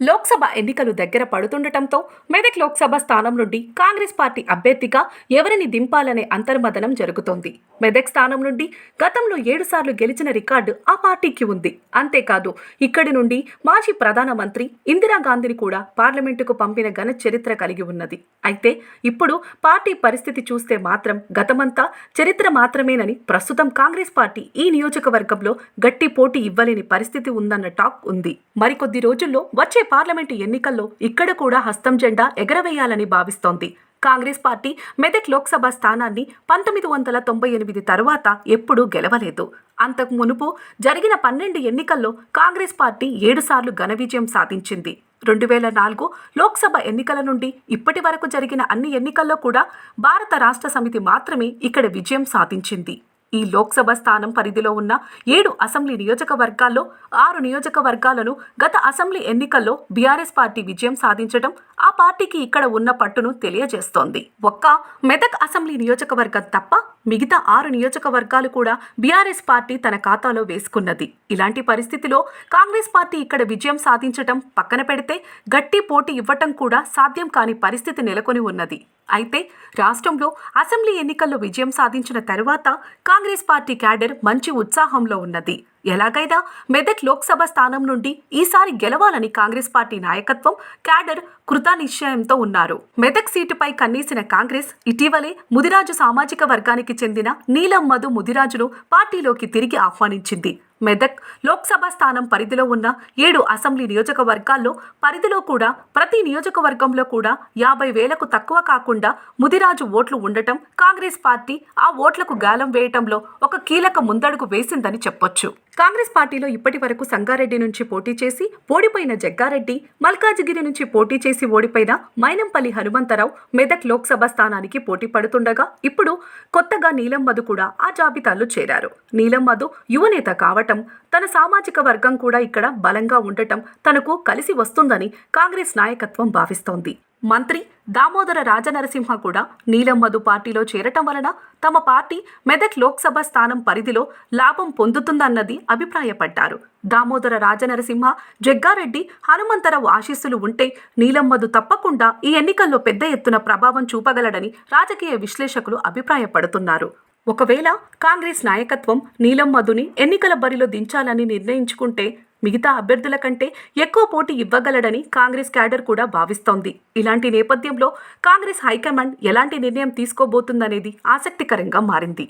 లోక్సభ ఎన్నికలు దగ్గర పడుతుండటంతో మెదక్ లోక్సభ స్థానం నుండి కాంగ్రెస్ పార్టీ అభ్యర్థిగా ఎవరిని దింపాలనే అంతర్మదనం జరుగుతోంది. మెదక్ స్థానం నుండి గతంలో ఏడుసార్లు గెలిచిన రికార్డు ఆ పార్టీకి ఉంది. అంతేకాదు ఇక్కడి నుండి మాజీ ప్రధానమంత్రి ఇందిరాగాంధీని కూడా పార్లమెంటుకు పంపిన ఘన చరిత్ర కలిగి ఉన్నది. అయితే ఇప్పుడు పార్టీ పరిస్థితి చూస్తే మాత్రం గతమంతా చరిత్ర మాత్రమేనని ప్రస్తుతం కాంగ్రెస్ పార్టీ ఈ నియోజకవర్గంలో గట్టి పోటీ ఇవ్వలేని పరిస్థితి ఉందన్న టాక్ ఉంది. మరికొద్ది రోజుల్లో వచ్చే పార్లమెంటు ఎన్నికల్లో ఇక్కడ కూడా హస్తం జెండా ఎగరవేయాలని భావిస్తోంది. కాంగ్రెస్ పార్టీ మెదక్ లోక్సభ స్థానాన్ని పంతొమ్మిది వందల తొంభై ఎనిమిది తరువాత ఎప్పుడూ గెలవలేదు. అంతకు మునుపు జరిగిన పన్నెండు ఎన్నికల్లో కాంగ్రెస్ పార్టీ ఏడుసార్లు ఘన విజయం సాధించింది. రెండు వేల నాలుగు లోక్సభ ఎన్నికల నుండి ఇప్పటి వరకు జరిగిన అన్ని ఎన్నికల్లో కూడా భారత రాష్ట్ర సమితి మాత్రమే ఇక్కడ విజయం సాధించింది. ఈ లోక్సభ స్థానం పరిధిలో ఉన్న ఏడు అసెంబ్లీ నియోజకవర్గాల్లో ఆరు నియోజకవర్గాలను గత అసెంబ్లీ ఎన్నికల్లో బీఆర్ఎస్ పార్టీ విజయం సాధించడం ఆ పార్టీకి ఇక్కడ ఉన్న పట్టును తెలియజేస్తోంది. ఒక్క మెదక్ అసెంబ్లీ నియోజకవర్గం తప్ప మిగతా ఆరు నియోజకవర్గాలు కూడా బీఆర్ఎస్ పార్టీ తన ఖాతాలో వేసుకున్నది. ఇలాంటి పరిస్థితిలో కాంగ్రెస్ పార్టీ ఇక్కడ విజయం సాధించటం పక్కన పెడితే గట్టి పోటీ ఇవ్వటం కూడా సాధ్యం కాని పరిస్థితి నెలకొని ఉన్నది. అయితే రాష్ట్రంలో అసెంబ్లీ ఎన్నికల్లో విజయం సాధించిన తరువాత కాంగ్రెస్ పార్టీ క్యాడర్ మంచి ఉత్సాహంలో ఉన్నది. ఎలాగైనా మెదక్ లోక్సభ స్థానం నుండి ఈసారి గెలవాలని కాంగ్రెస్ పార్టీ నాయకత్వం క్యాడర్ కృతనిశ్చయంతో ఉన్నారు. మెదక్ సీటుపై కన్నీసిన కాంగ్రెస్ ఇటీవలే ముదిరాజు సామాజిక వర్గానికి చెందిన నీలం మధు ముదిరాజును పార్టీలోకి తిరిగి ఆహ్వానించింది. మెదక్ లోక్సభ స్థానం పరిధిలో ఉన్న ఏడు అసెంబ్లీ నియోజకవర్గాల్లో పరిధిలో కూడా ప్రతి నియోజకవర్గంలో కూడా యాభై వేలకు తక్కువ కాకుండా ముదిరాజు ఓట్లు ఉండటం కాంగ్రెస్ పార్టీ ఆ ఓట్లకు గాలం వేయటంలో ఒక కీలక ముందడుగు వేసిందని చెప్పొచ్చు. కాంగ్రెస్ పార్టీలో ఇప్పటి వరకు సంగారెడ్డి నుంచి పోటీ చేసి ఓడిపోయిన జగ్గారెడ్డి మల్కాజిగిరి నుంచి పోటీ చేసి ఓడిపోయిన మైనంపల్లి హనుమంతరావు మెదక్ లోక్సభ స్థానానికి పోటీ పడుతుండగా ఇప్పుడు కొత్తగా నీలం మధు కూడా ఆ జాబితాలో చేరారు. నీలం మధు యువనేత కావటం తన సామాజిక వర్గం కూడా ఇక్కడ బలంగా ఉండటం తనకు కలిసి వస్తుందని కాంగ్రెస్ నాయకత్వం భావిస్తోంది. మంత్రి దామోదర రాజనరసింహ కూడా నీలం మధు పార్టీలో చేరటం వలన తమ పార్టీ మెదక్ లోక్సభ స్థానం పరిధిలో లాభం పొందుతుందన్నది అభిప్రాయపడ్డారు. దామోదర రాజనరసింహ జగ్గారెడ్డి హనుమంతరావు ఆశీస్సులు ఉంటే నీలం మధు తప్పకుండా ఈ ఎన్నికల్లో పెద్ద ఎత్తున ప్రభావం చూపగలడని రాజకీయ విశ్లేషకులు అభిప్రాయపడుతున్నారు. ఒకవేళ కాంగ్రెస్ నాయకత్వం నీలం మధుని ఎన్నికల బరిలో దించాలని నిర్ణయించుకుంటే మిగతా అభ్యర్థుల కంటే ఎక్కువ పోటీ ఇవ్వగలడని కాంగ్రెస్ క్యాడర్ కూడా భావిస్తోంది. ఇలాంటి నేపథ్యంలో కాంగ్రెస్ హైకమాండ్ ఎలాంటి నిర్ణయం తీసుకోబోతుందనేది ఆసక్తికరంగా మారింది.